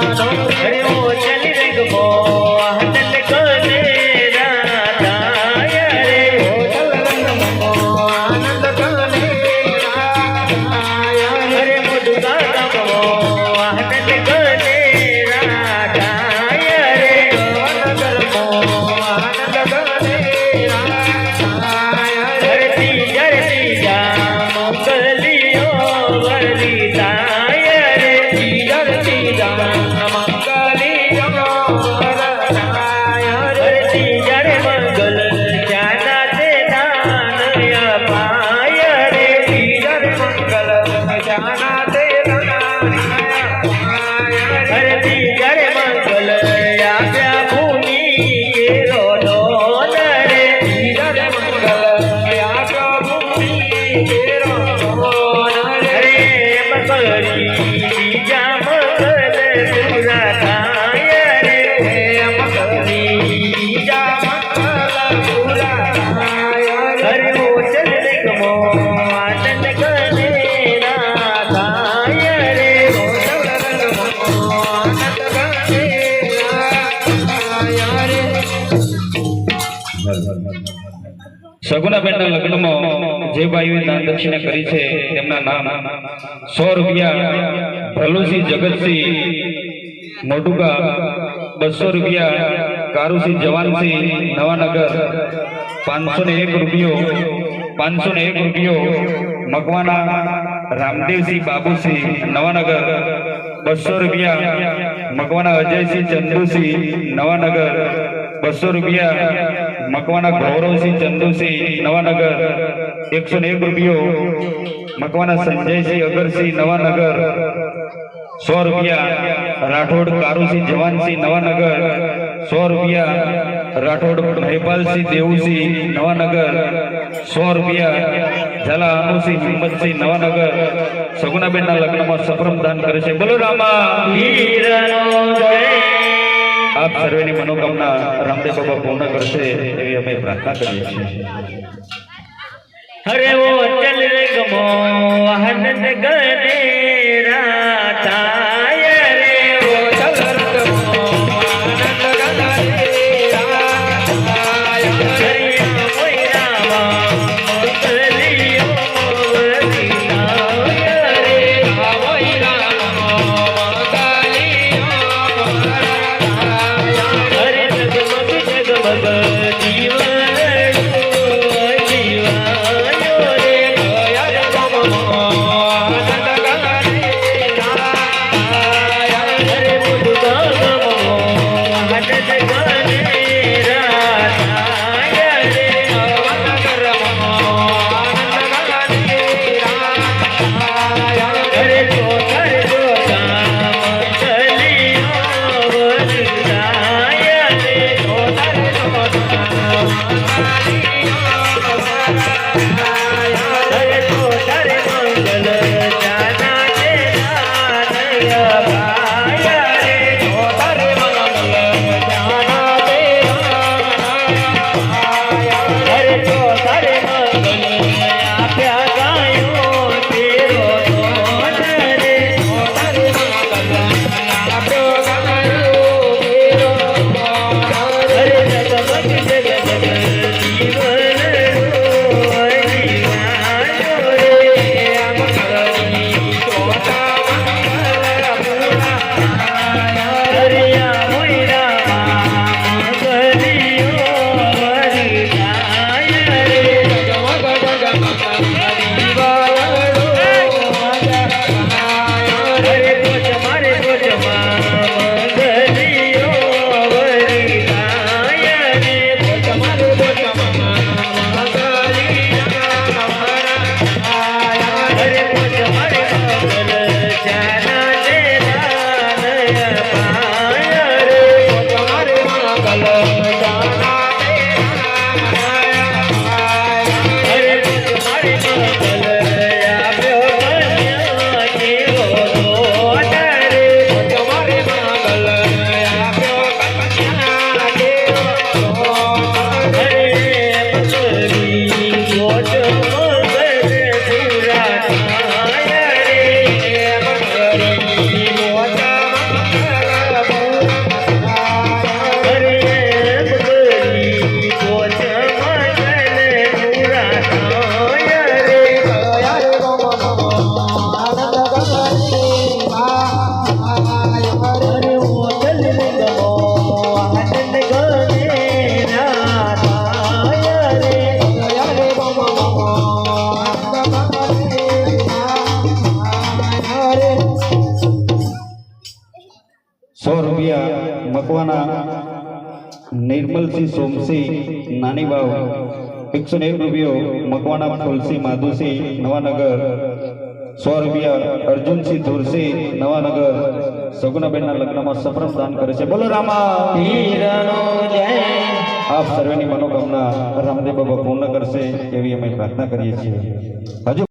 અરે ઓ ચલ રંગમો આનંદ સગુનાબેનના લગ્નમાં જે ભાઈઓએ દાન દક્ષિણા કરી છે, તેમના નામ સો રૂપિયા ભલુસિંહ જગતસિંહ, મોટુકા બસો રૂપિયા કારુસિંહ જવાનસિંહ, નવાનગર પાંચસો ને એક રૂપિયો પાંચસો ને એક રૂપિયો મકવાના રામદેવસિંહ બાબુસિંહ, નવાનગર બસો રૂપિયા મકવાના અજયસિંહ ચંદુસિંહ, નવાનગર બસો રૂપિયા મકવાના ગૌરવસિંહ ચંદુસિંહ, નવાનગર એકસો ને એક રૂપિયો. મકવાના સંજયસિંહ અગરસિંહ, નવાનગર, સો રૂપિયા. રાઠોડ કારુસિંહ જવાનસિંહ, નવાનગર, સો રૂપિયા. રાઠોડ હેપાલસિંહ દેવુસિંહ, નવાનગર, સો રૂપિયા. ઝાલા અનુસિંહ હિંમતસિંહ, નવાનગર. સગુનાબેનના લગ્નમાં સફરમ દાન કરે છે. બોલો રામા આપ સર્વેની મનોકામના રામદેવ સભા પૂર્ણ કરશે એવી અમે પ્રાર્થના કરીએ છીએ. હરે ઓ ચલ રે ગમો આનંદ ગને যায় નિર્મલસિંહ સોમસિંહ નાની વાવ એકસો નેવું રૂપિયો મકવાણા ફુલસિંહ માધુસિંહ નવાનગર સો રૂપિયા અર્જુનસિંહ ધુરસિંહ નવાનગર સગુનાબેનના લગ્નમાં સપ્રમ દાન કરે છે. બોલો રામા. આપ સર્વેની મનોકામના રામદેવ બાબા પૂર્ણ કરશે એવી અમે પ્રાર્થના કરીએ છીએ. હજુ